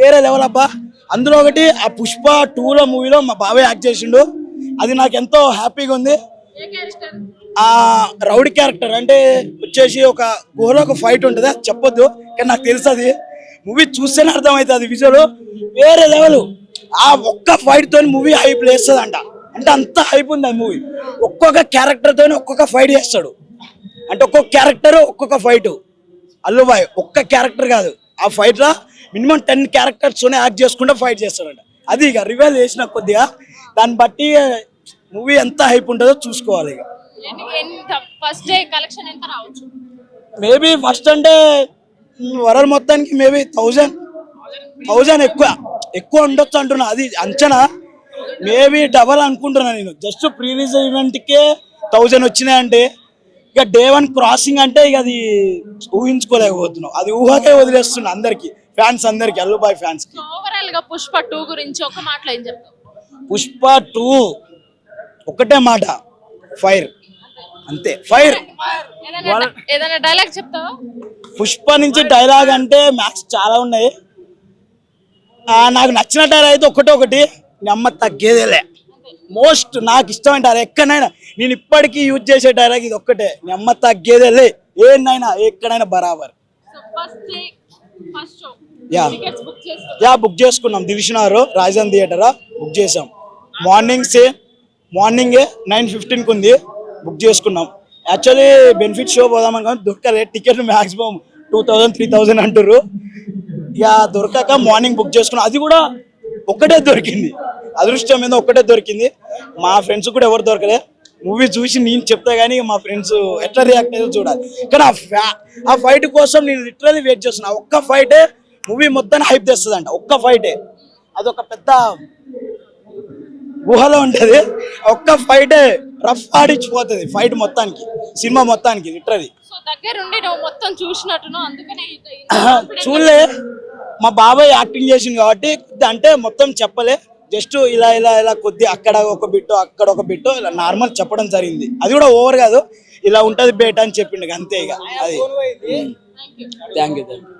వేరే లెవెల్ అబ్బా. అందులో ఒకటి ఆ పుష్ప టూలో మూవీలో మా బాబాయ్ యాక్ట్ చేసిండు. అది నాకు ఎంతో హ్యాపీగా ఉంది. ఆ రౌడీ క్యారెక్టర్ అంటే వచ్చేసి ఒక గుహలో ఒక ఫైట్ ఉంటుంది అది చెప్పొద్దు కానీ నాకు తెలుసు అది. మూవీ చూస్తేనే అర్థమవుతుంది అది విజువల్ వేరే లెవెల్ ఆ ఒక్క ఫైట్ తోని మూవీ హైప్ లేస్తుంది అంట అంటే అంత హైప్ ఉంది ఆ మూవీ ఒక్కొక్క క్యారెక్టర్ తోని ఒక్కొక్క ఫైట్ చేస్తాడు. అంటే ఒక్కొక్క క్యారెక్టర్ ఒక్కొక్క ఫైట్ అల్లుబాయ్ ఒక్క క్యారెక్టర్ కాదు. ఆ ఫైట్లో మినిమం టెన్ క్యారెక్టర్స్ యాక్ట్ చేసుకుంటూ ఫైట్ చేస్తాడంట. అది ఇక రివైల్ చేసిన కొద్దిగా దాన్ని బట్టి మూవీ ఎంత హైప్ ఉంటుందో చూసుకోవాలి ఇక. ఎంత ఫస్ట్ డే కలెక్షన్ ఎంత రావచ్చు? మేబీ ఫస్ట్ అంటే వరల్ మొత్తానికి మేబీ థౌజండ్. థౌజండ్ ఎక్కువ. ఎక్కువ ఉండొచ్చు అంటున్నా. అది అంచనా. మేబీ డబల్ అనుకుంటున్నా నేను. జస్ట్ ప్రీ రిలీజ్ ఈవెంట్కే థౌజండ్ వచ్చినాయంటే ఇక డే వన్ క్రాసింగ్ అంటే ఇక అది ఊహించుకోలేకపోతున్నాం అది ఊహకే వదిలేస్తున్నా అందరికి. ఫ్యాన్స్ అందరికి అల్లుబాయ్ ఫ్యాన్స్కి ఓవరాల్గా పుష్ప టూ గురించి ఒక మాటలో ఏం చెప్తావు? పుష్ప టూ ఒకటే మాట ఫైర్. అంతే ఫైర్. ఏదైనా డైలాగ్ చెప్తావా? పుష్ప నుంచి డైలాగ్ అంటే మ్యాక్స్ చాలా ఉన్నాయి. ఆ, నాకు నచ్చిన డైలాగ్ అయితే ఒకటే ఒకటి నమ్మ తగ్గేదేలే. మోస్ట్ నాకు ఇష్టమైన డైలాగ్ ఎక్కడైనా నేను ఇప్పటికీ యూజ్ చేసే డైలాగ్ ఇది ఒక్కటే నమ్మ తగ్గేదేలే. ఏందైనా ఎక్కడైనా బరాబర్ so first day first show ya ya book చేసుకున్నాం. దివిషనారు రాజధాని థియేటర్ బుక్ చేసాం మార్నింగ్ సే మార్నింగే నైన్ ఫిఫ్టీన్కి ఉంది బుక్ చేసుకున్నాం. యాక్చువల్లీ బెనిఫిట్ షో పోదామని కానీ దొరకలే. టికెట్లు maximum two thousand three thousand అంటారు ఇక దొరకక మార్నింగ్ బుక్ చేసుకున్నాం. అది కూడా ఒక్కటే దొరికింది. అదృష్టం మీద ఒక్కటే దొరికింది. మా ఫ్రెండ్స్ కూడా ఎవరు దొరకలే. మూవీ చూసి నేను చెప్తా కానీ మా ఫ్రెండ్స్ ఎట్లా రియాక్ట్ అయ్యేదో చూడాలి. కానీ ఆ ఫ్యా ఆ ఫైట్ కోసం నేను లిటరలీ వెయిట్ చేస్తున్నా. ఒక్క ఫైటే మూవీ మొత్తాన్ని హైప్ తెస్తుంది అంట ఒక్క ఫైటే అదొక పెద్ద గుహలో ఉంటది. ఒక్క ఫైటే రఫ్ ఆడిచ్చిపోతుంది ఫైట్ మొత్తానికి సినిమా మొత్తానికి మొత్తం confident చూడలే. మా బాబాయ్ యాక్టింగ్ చేసింది కాబట్టి అంటే మొత్తం చెప్పలే. జస్ట్ ఇలా ఇలా ఇలా కొద్ది అక్కడ ఒక బిట్టు అక్కడ ఒక బిట్టు ఇలా నార్మల్ చెప్పడం జరిగింది. అది కూడా ఓవర్ కాదు. ఇలా ఉంటది బేట అని చెప్పిండు అంతే ఇక. అది. Thank you